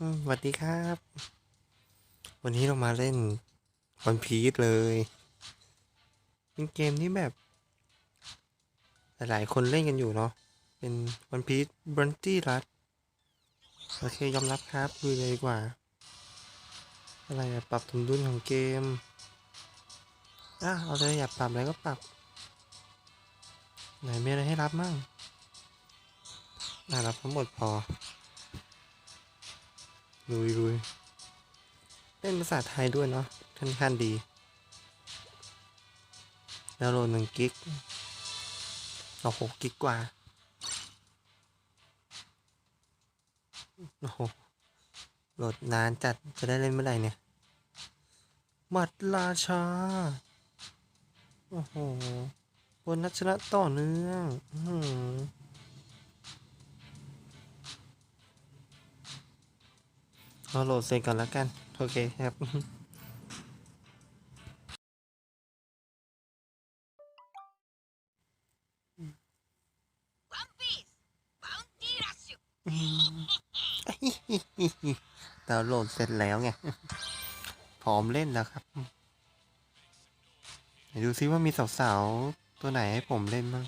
สวัสดีครับ วันนี้เรามาเล่นวันพีซเลย เป็นเกมที่แบบ หลายๆคนเล่นกันอยู่เนาะ เป็นวันพีซบรันตี้รัดโอเคยอมรับครับดูเลยดีกว่า อะไรอะปรับสมดุลของเกมอะเอาเลยอยากปรับอะไรก็ปรับ ไหนมีอะไรให้รับมั่งน่ารับทั้งหมดพอ ลุยลุยเล่นภาษาไทยด้วยเนาะค่อนข้างดีดาวน์โหลดหนึ่งกิกเอาหกกิกกว่า โอ้โห โหลดนานจัด จะได้เล่นเมื่อไหร่เนี่ยบัตรราชา โอ้โหบนนัชนะต่อเนื่อง อื อโหลดเสร็จก่อนแล้วกัน โอเคครับดาวโหลดเสร็จแล้วไง พร้อมเล่นแล้วครับ ดูซิว่ามีสาวๆ ตัวไหนให้ผมเล่นบ้าง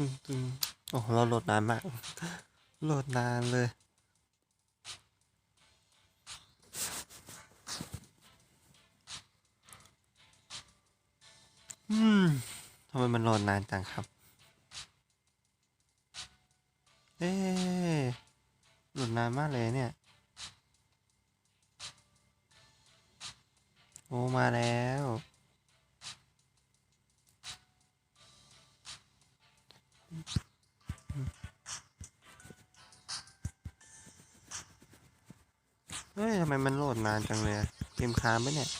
อืมอืมโอ้เราโหลดนานมาก โหลดนานเลย อืมทำไมมันโหลดนานจังครับ เอ๊ะโหลดนานมากเลยเนี่ย โอ้มาแล้ว เฮ้ยทำไมมันโหลดนานจังเลยเกมค้างปะเนี่ย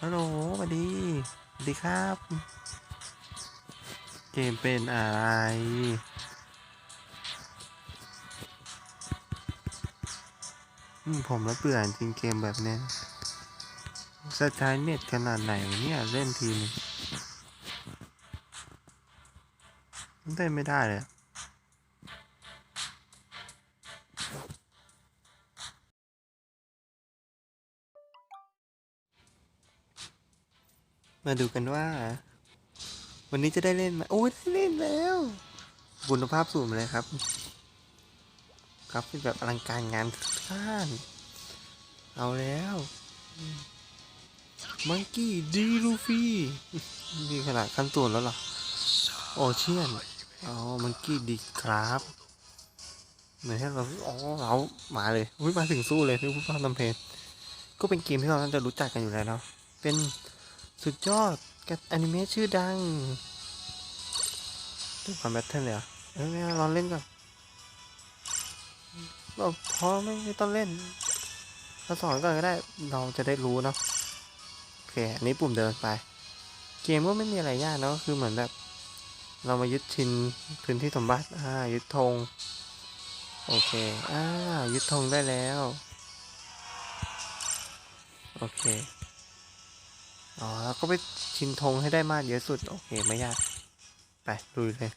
ฮัลโหลสวัสดีสวัสดีครับ เกมเป็นอะไร ผมแล้วเบื่อจริงเกมแบบเนี้ยจะใช้เน็ตขนาดไหนเนี่ยเล่นทีนึง เล่นไม่ได้เลยมาดูกันว่า วันนี้จะได้เล่นไหมโอ้ยได้เล่นแล้ว คุณภาพสูงเลยครับ ครับเป็นแบบอลังการงานสร้าง เอาแล้วมังกี้ดีลูฟี่นี่ขนาดขั้นตัวแล้วหรอ โอเชียน อ๋อ มังกี้ดีครับเหมือนให้เราอ๋อเรามาเลยอุ้ยมาถึงสู้เลยที่ผู้ฟังทำเพลงก็เป็นเกมที่เราน่าจะรู้จักกันอยู่แล้วเนาะเป็นสุดยอดกับอนิเมะชื่อดังด้วยความแบทเทิลเลยเหรอเออไม่ลองเล่นก่อนเราพอม่ไม่ต้องเล่นเราสอนก่อนก็ได้เราจะได้รู้เนาะโอเคอันนี้ปุ่มเดินไป เกมก็ไม่มีอะไรยากเนาะคือเหมือนแบบ เรามายึดชินพื้นที่สมบัติ อ่า ยึดธง โอเค อ่า ยึดธงได้แล้ว โอเค อ๋อ แล้วก็ไปชินธงให้ได้มากเยอะสุด โอเค ไม่ยาก ไปลุยเลย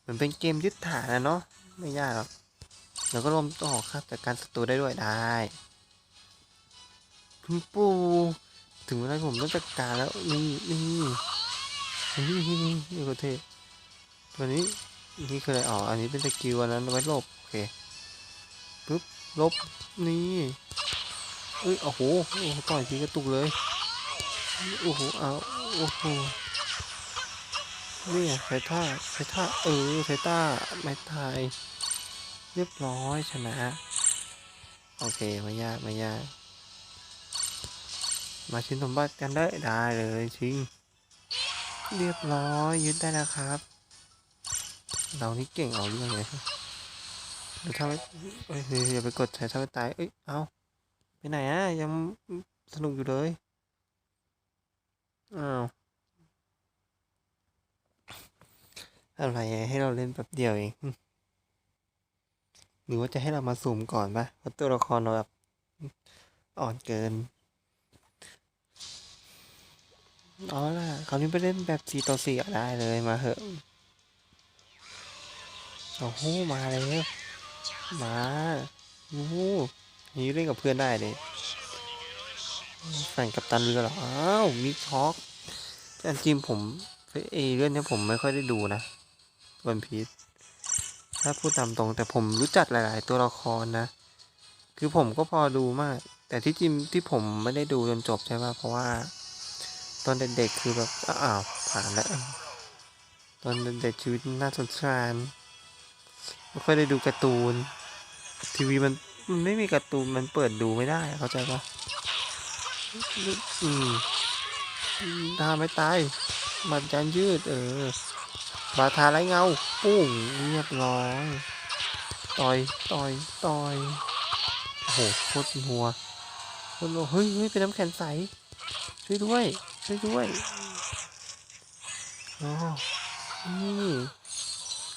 เหมือนเป็นเกมยึดฐานนะเนาะ ไม่ยากหรอกแล้วก็ลมต่อครับจากการศัตรูได้ด้วย ได้คุณปูถึงเวลาผมต้องจัดการแล้ว นี่นี่นี่นี่นี่นี่ก็เทตั วนี้นี่คืออะไรอ๋ออันนี้เป็นสกิลอันนั้นไว้ลบโอเคปึ๊บลบนี่เอ้ยโอ้โหโอ้ต่อยทีกระตุกเลยโอ้โหเอาโอ้โหนี่ไงใช้ท่าใช้ท่าเออใช้ท่าไม่ตายเรียบร้อยชนะ โอเคไม่ยากไม่ยากมาชินสมบัติกันได้ได้เลยชิงเรียบร้อยยึดได้แล้วครับ เรานี่เก่งเอาเรื่องเลยเดี๋ยวถ้าไม่เอ้ยอย่าไปกดใช้ถ้าไม่ตาย เอ้ย เอาไปไหนอะ ยังสนุกอยู่เลย อ้าว อะไรให้เราเล่นแบบเดียวเอง หรือว่าจะให้เรามาสุ่มก่อนปะเพราะตัวละครเราแบบอ่อนเกินเอาล่ะคราวนี้ไปเล่นแบบสี่ต่อสี่ได้เลยมาเหอะ โอ้โหมาเลยมาโอ้โหนี่เล่นกับเพื่อนได้เลยแข่งกับตันเรือเหรอ อ้าวมีช็อกแต่จริงผมเอเรื่องนี้ผมไม่ค่อยได้ดูนะวันพีชถ้าพูดตามตรง แต่ผมรู้จักหลาย ๆ ตัวละครนะ คือผมก็พอดูมาก แต่ที่จริงที่ผมไม่ได้ดูจนจบใช่ป่ะเพราะว่า ตอนเด็กๆคือแบบอ้าวผ่านแล้วตอนเด็กๆชีวิตน่าสงสาร ไม่ค่อยได้ดูการ์ตูน ทีวีมันมันไม่มีการ์ตูนมันเปิดดูไม่ได้เข้าใจปะอืมตาไม่ตายมัดยันยืด เออ บาทาไรเงาปุ้งเรียบร้อยต่อยต่อยต่อยโอ้โหโคตรหัวโคตรเฮ้ยเฮ้ยเป็นน้ำแข็งใส ช่วยด้วย ช่วยด้วยอ๋อนี่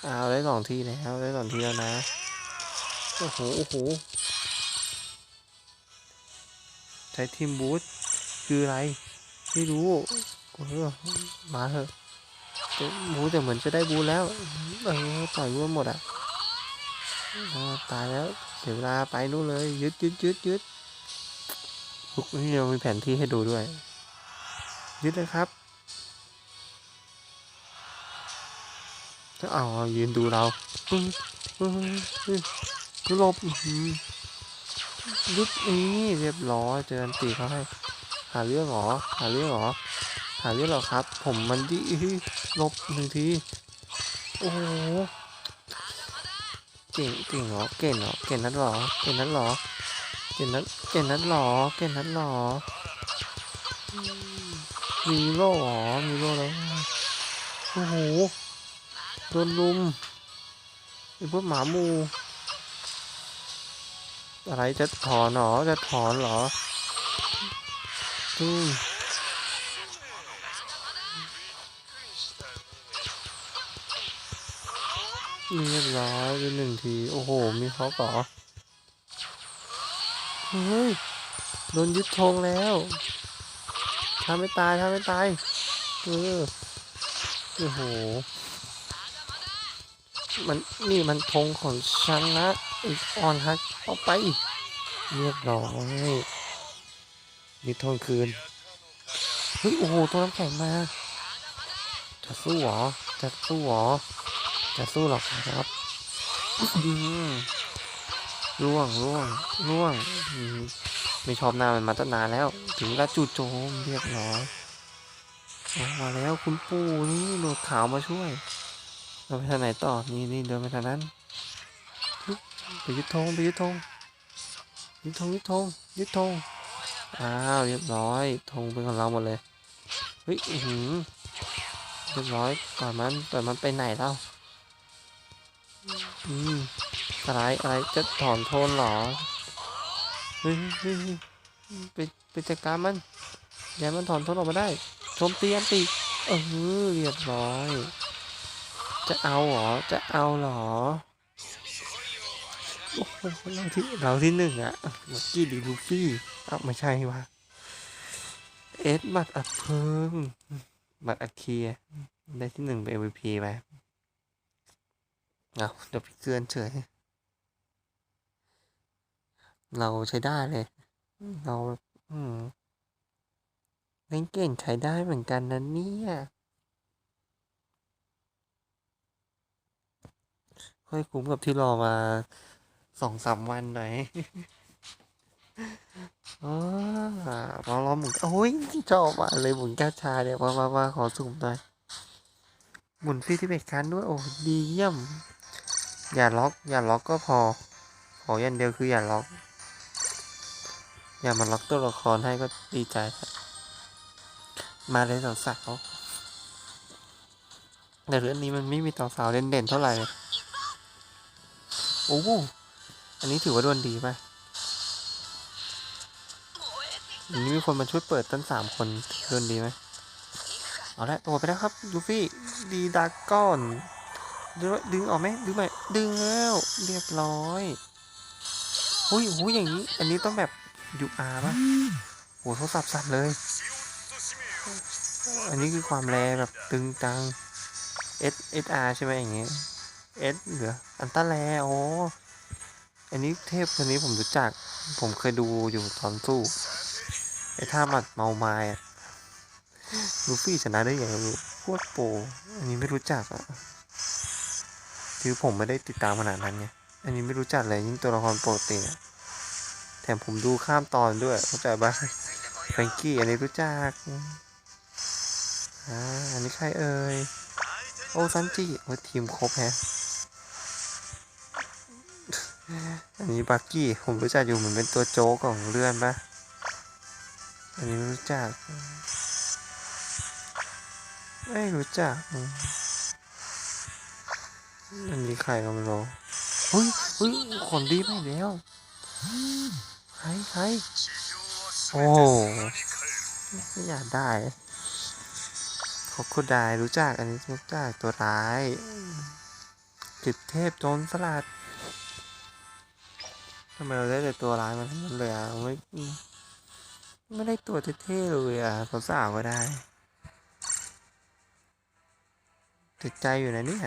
เอาได้สองทีแล้วได้สองทีแล้วนะโอ้โหโอ้โหใช้ทีมบูทคืออะไร ไม่รู้เออมาเถอะบูทแต่เหมือนจะได้บูทแล้วเออต่อยร่วมหมดอะตายแล้วเสียเวลาไปนู่นเลยยึดยึดยึดยึดทุกนี่เรามีแผนที่ให้ดูด้วย ยึดเลยครับ เอายืนดูเราคือหลบยึดนี่เรียบร้อยเจออันตีเขาให้ หาเรื่องหรอ หาเรื่องหรอ หาเรื่องหรอครับ ผมมันดิลบหนึ่งที โอ้โหเก่งเก่งหรอ เก่งหรอ เก่งนั้นหรอ เก่งนั้นหรอ เก่งนั้นเก่งนั้นหรอ เก่งนั้นหรอ มีโล่หรอ มีโล่แล้ว โอ้โห โดนลุมไอ้พวกหมาหมู อะไรจะถอนเหรอ จะถอนเหรออืมเรียบร้อยไปหนึ่งที โอ้โห มีเขาก่อเฮ้ย โดนยึดธงแล้วทำไม่ตายทำไม่ตาย เออ โอ้โห มันนี่มันธงของฉันนะอีกอ่อนฮักเอาไป เรียบร้อยมีธงคืน เฮ้ย โอ้โห ตัวน้ำแข็งมา จะสู้หรอ จะสู้หรอ จะสู้หรอครับร่วงร่วงร่วงอืมไม่ชอบหน้ามันมาตั้งนานแล้ว ถึงกระจู่โจมเรียบร้อยมาแล้วคุณปู่นี่หนวดขาวมาช่วย เราไปทางไหนต่อ นี่นี่เดินไปทางนั้น ไปยึดธงไปยึดธงยึดธงยึดธงยึดธงอ้าวเรียบร้อยธงเป็นของเราหมดเลย เฮ้ยอื้อหือเรียบร้อยต่อยมันต่อยมันไปไหนแล้วอืมอะไรอะไรจะถอนโทนเหรอ เฮ้ยเฮ้ยไปไปจัดการมันอย่ามันถอนโทนออกมาได้โจมตีอันตีเออเรียบร้อย จะเอาเหรอ จะเอาเหรอ โอ้โหเราที่เราที่หนึ่งอะมื่อกี้ดีลูฟี่เอ้าไม่ใช่วะเอสบัตรอัดเพิงบัตรอัดเคียได้ที่หนึ่งเป็น MVP ไปเอาเดี๋ยวพี่เกือนเฉย เราใช้ได้เลย เรา อืมเล่นเก่งใช้ได้เหมือนกันนะเนี่ย ค่อยคุ้มกับที่รอมาสองสามวันหน่อยอ๋อรอรอหมุนโอ้ยชอบมากเลยหมุนก้วชาเนี่ยมามามาขอสุ่มหน่อย หมุนฟีที่เบรกคันด้วย โอ้ดีเยี่ยม อย่าล็อก อย่าล็อกก็พอ ขออย่างเดียวคืออย่าล็อก อย่ามาล็อกตัวละครให้ก็ดีใจ มาเลยสาวๆแต่เรื่องนี้มันไม่มีสาวๆเด่นๆเท่าไหร่ โอ้โหอันนี้ถือว่าดวลดีป่ะอันนี้มีคนมาช่วยเปิดตั้งสามคนดวลดีไหมเอาละตัวไปแล้วครับลูฟี่ดีดากอนดึงออกไหมดึงไหมดึงแล้วเรียบร้อยหุ้ยหุยอย่างนี้ อันนี้ต้องแบบยูอาร์ป่ะโหโทรศัพท์สั่นเลย อันนี้คือความแรงแบบตึงตัง S S R ใช่ไหมอย่างเงี้ย S เหลืออันต้าแลโอ้อันนี้เทพคนนี้ผมรู้จัก ผมเคยดูอยู่ตอนสู้ไอ้ท่าหมัดเมาไม้ลูฟี่ชนะได้อย่างไรไม่โคตรโป อันนี้ไม่รู้จักอะคือผมไม่ได้ติดตามขนาดนั้นไงอันนี้ไม่รู้จักเลยยิ่งตัวละครปกติเนี่ยแถมผมดูข้ามตอนด้วยเข้าใจปะแฟรงกี้อันนี้รู้จักอ่าอันนี้ใครเอ่ย โอซันจิโอ้ทีมครบแฮะ อันนี้บักกี้ผมรู้จักอยู่เหมือนเป็นตัวโจ๊กของเลื่อนปะอันนี้รู้จัก ไม่รู้จัก อันนี้ใครก็ไม่รู้เฮ้ยเฮ้ยขนดีไปแล้วใครใครโอ้ไม่อยากได้ขอบคุณได้รู้จักอันนี้รู้จักตัวร้ายจิตเทพโจรสลัด ทำไมเราได้แต่ตัวร้ายมาทั้งนั้นเลยอะไม่ไม่ได้ตัวเท่ๆเลยอะสาวๆก็ได้ติดใจอยู่นะเนี่ย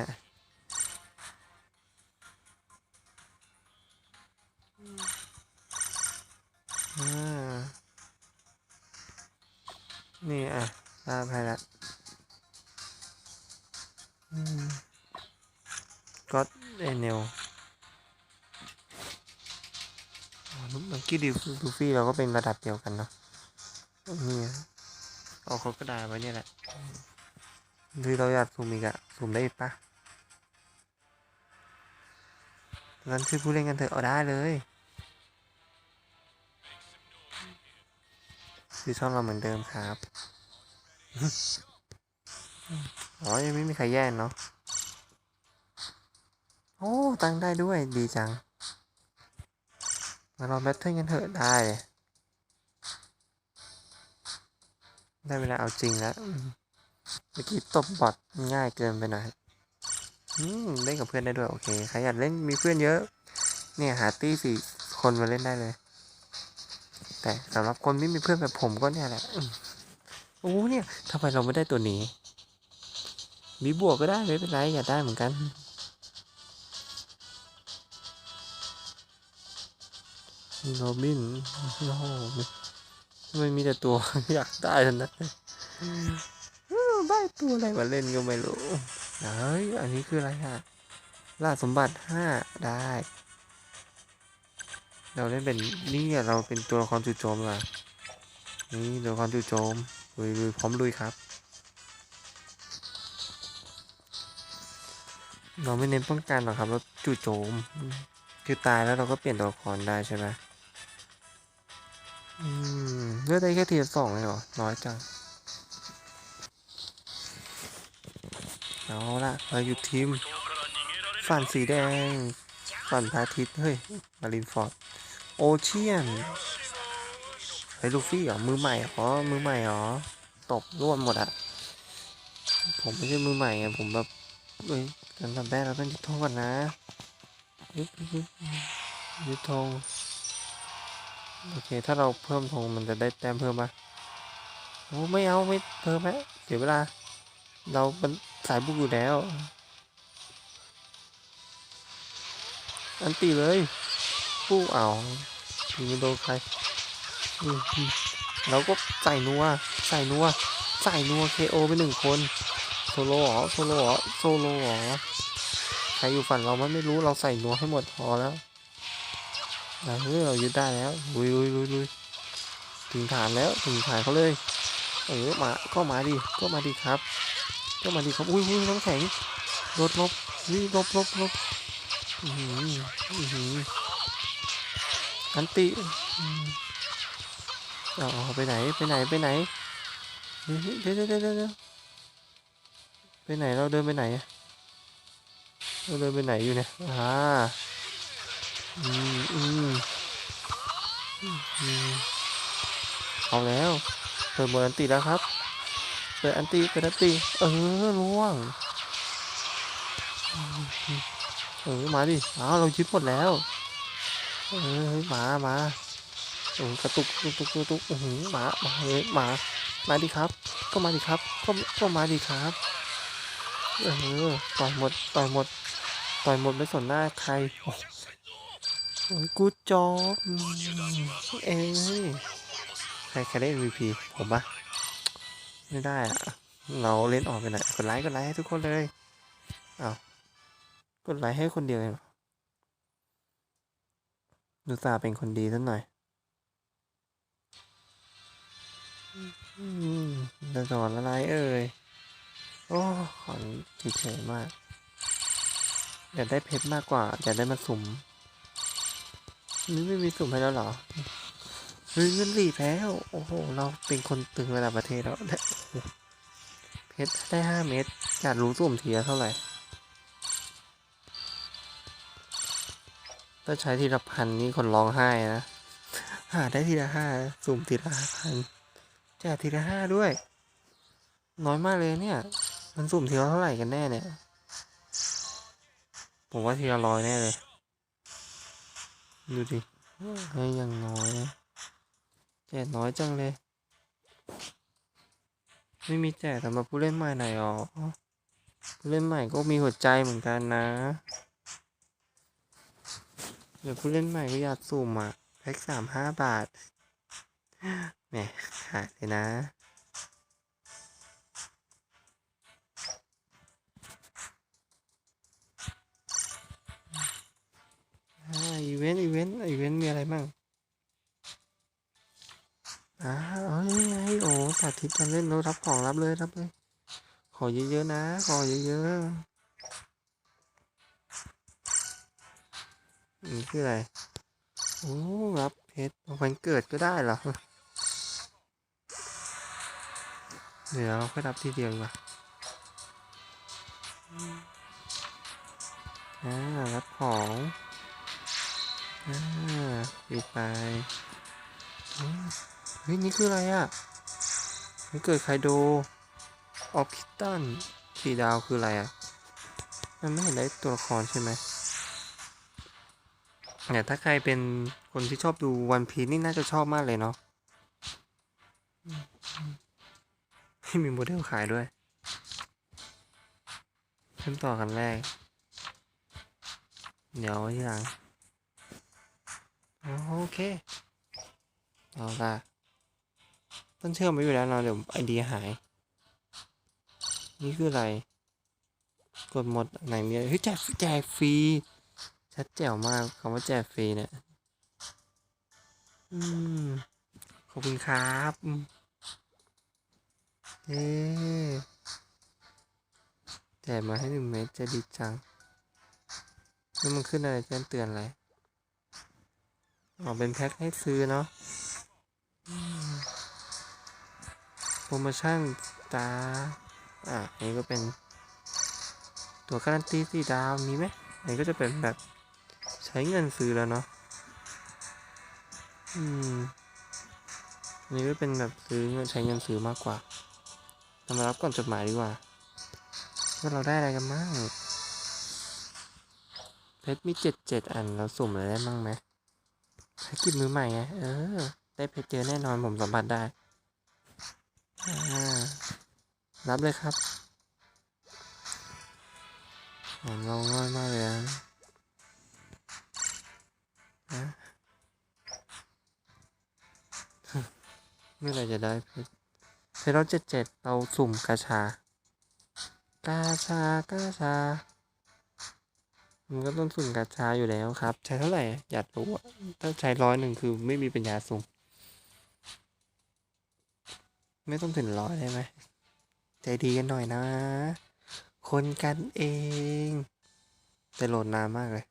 นี่อะตามไปละก็เอเนล มันกี้ดิลูฟี่เราก็เป็นระดับเดียวกันเนาะนี่อะเอาเขาก็ได้ไว้เนี่ยแหละหรือเราอยากซูมอีกอะซูมได้ปะงั้นชื่อผู้เล่นกันเถอะเอาได้เลยชื่อช่องเราเหมือนเดิมครับอ๋อยังไม่มีใครแย่งเนาะ โอ้ ตั้งได้ด้วย ดีจัง มาเราแบทเทิลกันเถอะได้ ได้เวลาเอาจริงแล้วเมื่อกี้ตบบอทง่ายเกินไปหน่อยเล่นกับเพื่อนได้ด้วย โอเค ใครอยากเล่นมีเพื่อนเยอะ เนี่ยหาตี้สี่คนมาเล่นได้เลย แต่สำหรับคนไม่มีเพื่อนแบบผมก็เนี่ยแหละอืมโอ้เนี่ยทำไมเราไม่ได้ตัวนี้ มีบวกก็ได้ไม่เป็นไรอยากได้เหมือนกัน โรบินโอ้โหทำไมมีแต่ตัวอยากได้ทั้งนั้นเลยได้ตัวอะไรมาเล่นก็ไม่รู้เฮ้ย อันนี้คืออะไรฮะล่าสมบัติห้าได้ เราเล่นเป็นนี่อะเราเป็นตัวละครจู่โจมล่ะ นี่ตัวละครจู่โจมลุยลุยพร้อมลุยครับ เราไม่เน้นป้องกันหรอกครับ เราจู่โจมอืมคือตายแล้วเราก็เปลี่ยนตัวละครได้ใช่ไหม อืมเลือกได้แค่ทีสองเลยเหรอ น้อยจัง เอาละเราอยู่ทีม ฝันสีแดง ฝันพระอาทิตย์ เฮ้ย มารินฟอร์ด โอเชียนไอ้ลูฟี่เหรอ มือใหม่เหรอ มือใหม่เหรอ ตบร่วมหมดอะผมไม่ใช่มือใหม่ไงผมแบบ เอ้ยกันทำแรกเราต้องยึดธงก่อนนะยึดยึดยึดธง โอเค ถ้าเราเพิ่มธงมันจะได้แต้มเพิ่มปะโอ้ไม่เอาไม่เพิ่มแล้วเสียเวลา เราเป็นสายบุกอยู่แล้ว อันตีเลยผู้เอาทีไม่โดนใครเราก็ใส่นัว ใส่นัว ใส่นัวเคโอไปหนึ่งคน โซโล่หรอ โซโล่หรอ โซโล่หรอ ใครอยู่ฝั่งเรามันไม่รู้ เราใส่นัวให้หมดพอแล้ว เฮ้ยเรายึดได้แล้วลุยลุยลุยลุยถึงฐานแล้วถึงฐานเขาเลยเออมาก็มาดิก็มาดิครับ ก็มาดิครับอุ้ยอุ้ยน้ำแข็งลดลบวิลบลบลบอือหืออือหืออันติเอาไปไหนไปไหนไปไหนเดี๋ยวเดี๋ยวเดี๋ยวไปไหนเราเดินไปไหนเราเดินไปไหนอยู่เนี่ยอ่า เอาแล้วเปิดหมดอันติแล้วครับเปิดอันตีเปิดอันตีเออล่วงเออมาดิอ้าวเรายึดหมดแล้วเออเฮ้ยมามาโอ้กระตุกกระตุกตุกโอ้โหมามาเฮ้ยหมามาดิครับ ก็มาดิครับ ก็ก็มาดิครับเออต่อยหมดต่อยหมดต่อยหมดไม่สนหน้าใคร กูจอบเอ้ยใครใครได้ MVP ผมปะไม่ได้อะเราเล่นออกไปหน่อยกดไลค์กดไลค์ให้ทุกคนเลยอ้าวกดไลค์ให้คนเดียวเองเหรอดูตาห์เป็นคนดีสักหน่อยอืมจะสอนอะไรเอ่ย โอ้ขอนเฉยๆมาก อยากได้เพชรมากกว่า อยากได้มาสุ่ม นี่ไม่มีสุ่มให้แล้วเหรอเฮ้ยเงินหลีบแล้ว โอ้โห เราเป็นคนตึงระดับประเทศแล้วได้เพชรได้ห้าเม็ดอยากรู้สุ่มเทีละเท่าไหร่ถ้าใช้ทีละพันนี่คนร้องไห้นะ หาได้ทีละห้าสุ่มทีละห้าพันแจกทีละห้าด้วย น้อยมากเลยเนี่ย มันสุ่มทีละเท่าไหร่กันแน่เนี่ย ผมว่าทีละร้อยแน่เลย ดูดิให้อยังน้อยแจกน้อยจังเลย ไม่มีแจกสำหรับผู้เล่นใหม่ไหนอ๋อผู้เล่นใหม่ก็มีหัวใจเหมือนกันนะ เดี๋ยวผู้เล่นใหม่ก็อยากสุ่มอะแพ็กสามห้าบาทแหมขายเลยนะ อีเวนต์อีเวนต์อีเวนต์มีอะไรบ้างอ่าเอ้ยโอ้สาธิตการเล่นเรารับของรับเลยรับเลย ขอเยอะๆนะ ขอเยอะๆนี่คืออะไรโอ้รับเพชรวันเกิดก็ได้เหรอเดี๋ยวเราค่อยรับทีเดียวดีกว่าอ่ารับของ อ่าปิดไปเฮ้ยนี่คืออะไรอะมันเกิดไคโดออฟคิตตันสีดาวคืออะไรอะ มันไม่เห็นได้ตัวละครใช่ไหมเนี่ยถ้าใครเป็นคนที่ชอบดูวันพีนี่น่าจะชอบมากเลยเนาะไม่มีโมเดลขายด้วยเริ่มต่อกันแรก เดี๋ยวทีหลัง โอเค เอาละต้นเชื่อมไว้อยู่แล้วเราเดี๋ยวไอเดียหาย นี่คืออะไร กดหมดไหนมีอะไรเฮ้ยแจกแจกฟรี ชัดแจ๋วมากคำว่าแจกฟรีเนี่ย อืม ขอบคุณครับเอ๊แจกมาให้หนึ่งเม็ดจะดีจังแล้วมันขึ้นอะไรแจ้งเตือนอะไร อ๋อเป็นแพ็คให้ซื้อเนาะโปรโมชั่นตาอะอันนี้ก็เป็น ตัวการันตีสีดาวมีไหมอันนี้ก็จะเป็นแบบใช้เงินซื้อแล้วเนาะอืมอันนี้ก็เป็นแบบซื้อเงินใช้เงินซื้อมากกว่าเรามารับก่อนจดหมายดีกว่าว่าเราได้อะไรกันบ้างเพชรมีเจ็ดเจ็ดอันเราสุ่มอะไรได้บ้างไหม ภารกิจมือใหม่ไง เออ ได้เพชรเจอแน่นอนผมสัมผัสได้ รับเลยครับผมเราง่อยมากเลยนะเมื่อไรจะได้เพชรเพชรเราเจ็ดเจ็ดเราสุ่มกาชากาชากาชา มันก็ต้องสุ่มกาชาอยู่แล้วครับ ใช้เท่าไหร่อยากรู้ถ้าใช้ร้อยหนึ่งคือไม่มีปัญญาสุ่มไม่ต้องถึงร้อยได้ไหมใจดีกันหน่อยนะ คนกันเองแต่โหลดนานมากเลย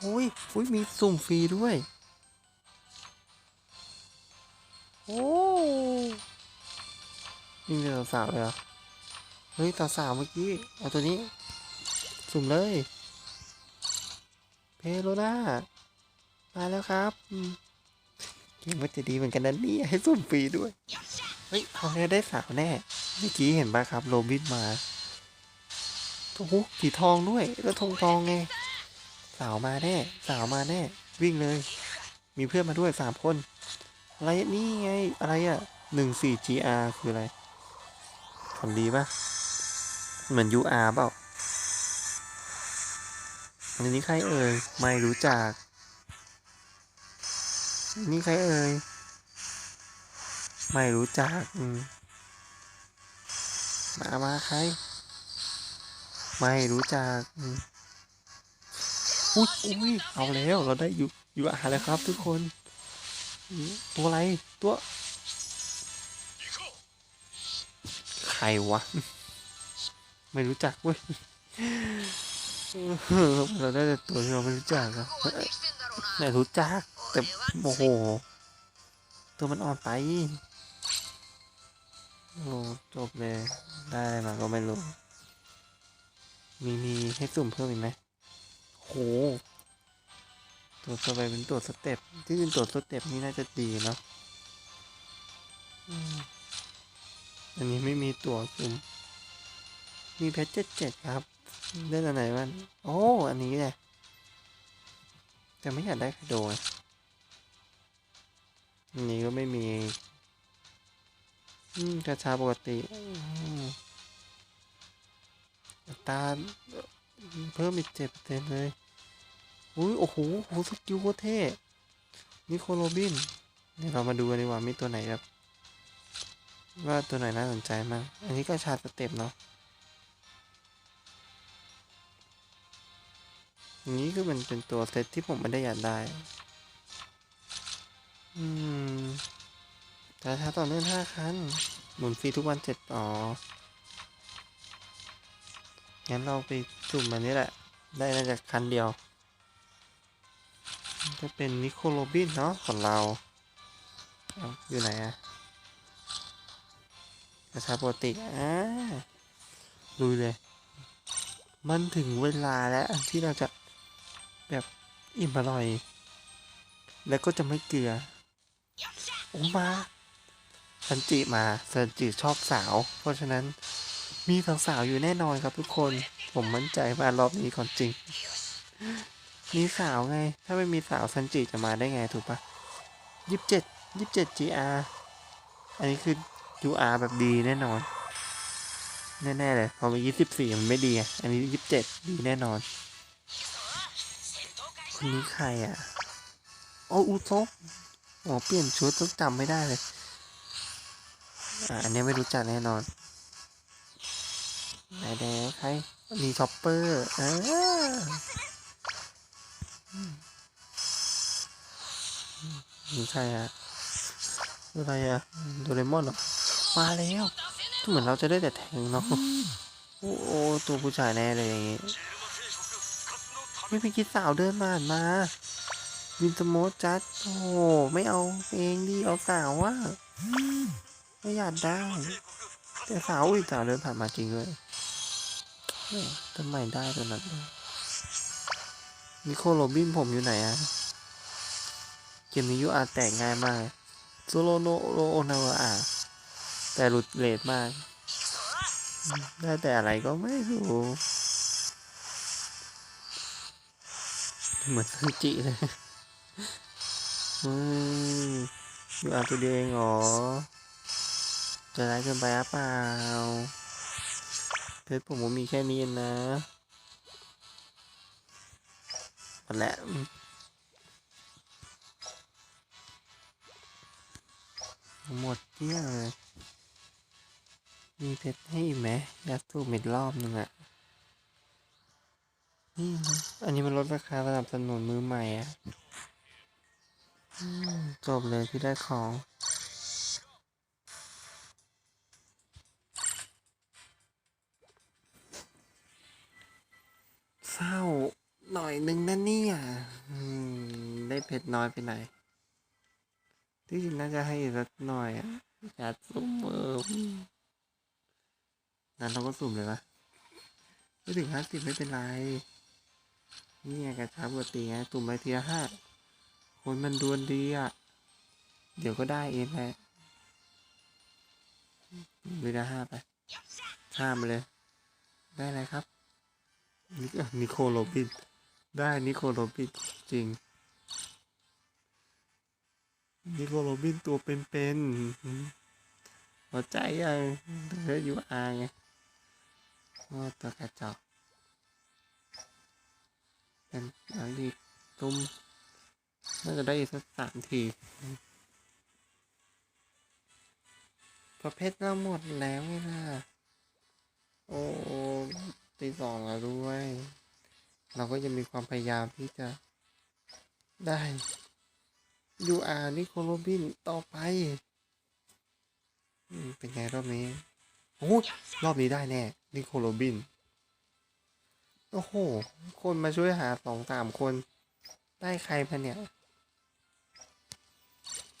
โอ้ยอุ้ยมีสุ่มฟรีด้วย โอ้ ยิงเจอสาวเลยเหรอเฮ้ยสาวๆเมื่อกี้ เอาตัวนี้ สุ่มเลย เพโลน่า มาแล้วครับเกมมันจะดีเหมือนกันนะนี่ให้สุ่มฟรีด้วย เฮ้ยเอาแน่ได้สาวแน่ เมื่อกี้เห็นปะครับโรบินมาโอ้ขี่ทองด้วย แล้วทองทองไง สาวมาแน่ สาวมาแน่ วิ่งเลย มีเพื่อนมาด้วยสามคน อะไรนี่ไง อะไรอะหนึ่งสี่ GR คืออะไร ผลดีปะเหมือน UR เปล่าอันนี้ใครเอ่ย ไม่รู้จักอันนี่ใครเอ่ย ไม่รู้จัก มา มาใคร ไม่รู้จัก อุ้ยอุ้ยเอาแล้ว เราได้อยู่อยู่อาหารแล้วครับทุกคน ตัวอะไร ตัว รวะ ไม่รู้จักเว้ยเราได้แต่ตัวที่เราไม่รู้จักครับแต่รู้จัก แต่โอ้โห ตัวมันอ่อนไป โอ้จบเลย ได้มาก็ไม่รู้ มีมีให้สุ่มเพิ่มอีกไหมโอ้ตัวต่อไปเป็นตัวสเต็ป ที่จริงตัวสเต็ปนี่น่าจะดีเนาะ อันนี้ไม่มีตัวสุ่มมีเพชรเจ็ดเจ็ดครับได้อันไหนบ้างโอ้ อันนี้แหละ แต่ไม่อยากได้คาโดไงอันนี้ก็ไม่มีอืมกระชาปกติตาเพิ่มอีกเจ็ดเต็มเลยอุ้ยโอ้โหโอ้โหสกิลโคตรเท่นิโคโรบินเดี๋ยวเรามาดูกันดีกว่ามีตัวไหนครับ ว่าตัวไหนน่าสนใจมาก อันนี้ก็ชาร์จสเต็ปเนาะอันนี้คือมันเป็นตัวเซตที่ผมไม่ได้อยากได้ อืมแต่ถ้าต่อเนื่องห้าครั้งหมุนฟรีทุกวันเจ็ดต่อ งั้นเราไปสุ่มมันนี้แหละ ได้น่าจะคันเดียว จะเป็นนิโคโรบินเนาะของเราเอาอยู่ไหนอะ กระชาปกติอ่าลุยเลย มันถึงเวลาแล้วที่เราจะแบบอิ่มอร่อย แล้วก็จะไม่เกลือโอ้มาสันจิมาสันจิชอบสาว เพราะฉะนั้นมีสาวๆอยู่แน่นอนครับทุกคน ผมมั่นใจมารอบนี้ก่อนจริง มีสาวไง ถ้าไม่มีสาวสันจิจะมาได้ไงถูกปะยี่สิบเจ็ดยี่สิบเจ็ดจีอาอันนี้คือ QR แบบดีแน่นอน แน่ๆเลย พอไปยี่สิบสี่มันไม่ดีอันนี้ยี่สิบเจ็ดดีแน่นอน คนนี้ใครอะ โอ้อุซโอ๋อเปลี่ยนชุดต้องจำไม่ได้เลย อ่าอันนี้ไม่รู้จักแน่นอนไหนแดงใครมีช็อปเปอร์อ่ามีใครอะอะไรอะโดเรมอนเหรอ มาแล้วเหมือนเราจะได้แต่แทงเนาะโอ้โอ้ตัวผู้ชายแน่เลยอย่างงี้ไม่ไปคิดสาวเดินมามา วินสโมสจัดโอ้โหไม่เอาเองดิเอาสาวว่ะไม่อยากได้แต่สาวอุ้ยสาวเดินผ่านมาจริงด้วยเอ๊ะทำไมได้ตัวนั้นวะนิโคโรบินผมอยู่ไหนอะเกมนี้ยูอาแตกง่ายมากโซโลโนโรโอนาวอา แต่หลุดเลทมาก ได้แต่อะไรก็ไม่รู้เหมือนซันจิเลยอืมอยู่อาตัวเดียวเองเหรอจะร้ายเกินไปหรือเปล่าเพชรผมมีแค่นี้นะหมดแล้วหมดเกลี้ยงเลย มีเพชรให้อีกไหมอยากสู้เม็ดรอบนึงอะนี่นะอันนี้มันลดราคาสนับสนุนมือใหม่อะจบเลยที่ได้ของเศร้าหน่อยนึงนะเนี่ยได้เพชรน้อยไปไหนที่จริงน่าจะให้สักหน่อยอะอยากสุ่มเออ นั้นเราก็สุ่มเลยปะไม่ถึงห้าสิบไม่เป็นไร นี่ไงกระชับปกติไงตุ่มใบเทียห้า คนมันดวลดีอะ เดี๋ยวก็ได้เองแหละเวลาห้าไปห้ามาเลย ได้อะไรครับนิอะนิโคลโรบินได้นิโคลโรบินจริง นิโคลโรบินตัวเป็นๆหัวใจยังเหลืออยู่อาไง โอ้ตัวกระจอกเป็นหลังดีตุ้มน่าจะได้อีกสักสามทีเพระเพชรเราหมดแล้วไงล่ะโอ้ตีสองแล้วด้วย เราก็ยังมีความพยายามที่จะได้ UR นิโคลโรบินต่อไป เป็นไงรอบนี้ โอ้รอบนี้ได้แน่นิโคลโรบิน โอ้โห คนมาช่วยหาสองสามคน ได้ใครมาเนี่ย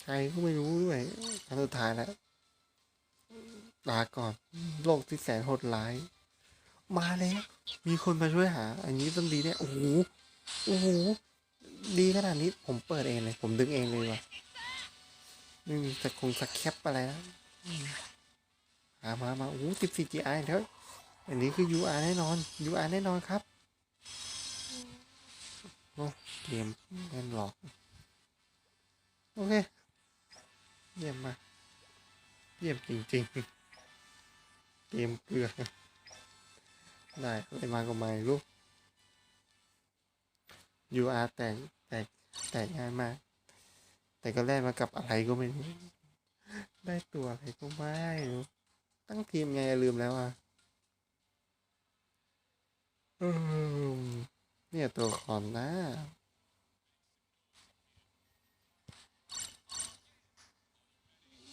ใครก็ไม่รู้ด้วยครั้งสุดท้ายแล้วลาก่อน โลกที่แสนโหดร้าย มาแล้ว มีคนมาช่วยหา อันนี้ต้องดีแน่โอ้โห โอ้โห ดีขนาดนี้ผมเปิดเองเลย ผมดึงเองเลยว่ะไม่มีสคงสแคปอะไรนะ มามามาโอ้สิบสี่ GI แล้วอันนี้คือ UR แน่นอน UR แน่นอนครับโอ้เกมแน่นหลอก โอเค เยี่ยมมากเยี่ยมจริงๆ เกมเกลือ ได้อะไรมาก็ไม่รู้ UR แตกแตกแตกง่ายมาก แต่ก็แลกมากับอะไรก็ไม่รู้ ได้ตัวอะไรก็ไม่รู้ ตั้งทีมไงลืมแล้วอะอืมเนี่ยตัวคอนนะ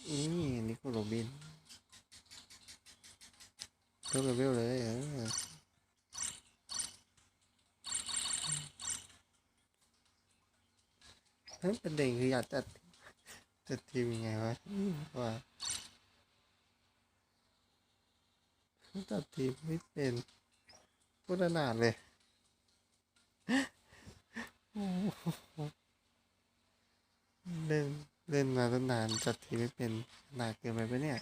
นี่นิโคลโรบินเพิ่มเลเวลเลยเออเฮ้ยประเด็นคืออยากจัดจัดทีมยังไงวะว่า จัดทีมไม่เป็นพุทธนาดเลยเล่นเล่นมาตั้งนานจัดทีมไม่เป็นขนาเกินไปปะเนี่ย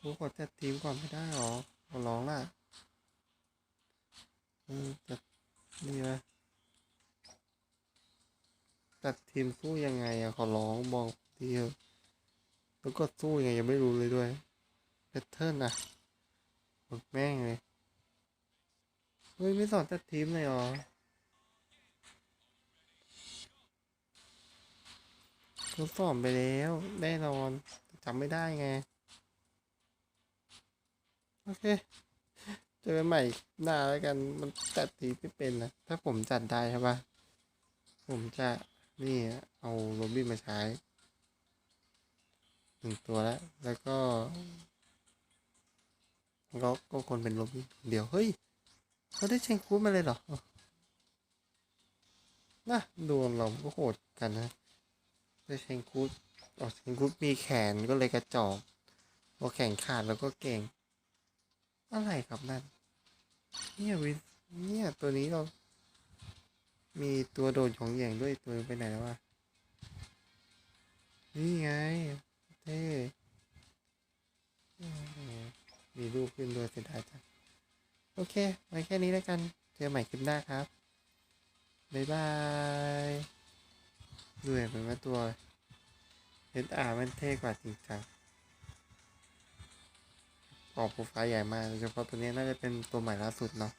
กูขอจัดทีมก่อนไม่ได้หรอขอร้องล่ะเออจัดนี่วะจัดทีมสู้ยังไงอะขอร้องบอกทีเถอะ แล้วก็สู้ยังไงยังไม่รู้เลยด้วยแพทเทิร์นอะหมดแม่งเลย เฮ้ย ไม่สอนจัดทีมเลยเหรอเขาสอนไปแล้วแน่นอนจำไม่ได้ไง โอเคเจอกันใหม่หน้าแล้วกันมันจัดทีมไม่เป็นนะถ้าผมจัดได้ใช่ปะผมจะนี่เอาโรบินมาใช้ หนึ่งตัวแล้ว แล้วก็ก็ก็คนเป็นโรบินเดี๋ยว เฮ้ยเขาได้เชงคูดมาเลยเหรอนะดวงเราก็โหดกันนะได้เชงคูดออกเชงคูดมีแขนก็เลยกระจอกพอแขนขาดแล้วก็เก่ง อะไรครับนั่น เนี่ยวินเนี่ยตัวนี้เรา มีตัวโดดของแหย่งด้วยตัวไปไหนแล้ววะนี่ไง เท่มีรูปขึ้นด้วยเสียดายจังโอเค ไว้แค่นี้แล้วกัน เจอใหม่คลิปหน้าครับ บ๊ายบายด้วยเป็นว่าตัวเอสอามันเท่กว่าจริงจังออกโปรไฟล์ใหญ่มากโดยเฉพาะตัวนี้น่าจะเป็นตัวใหม่ล่าสุดเนาะ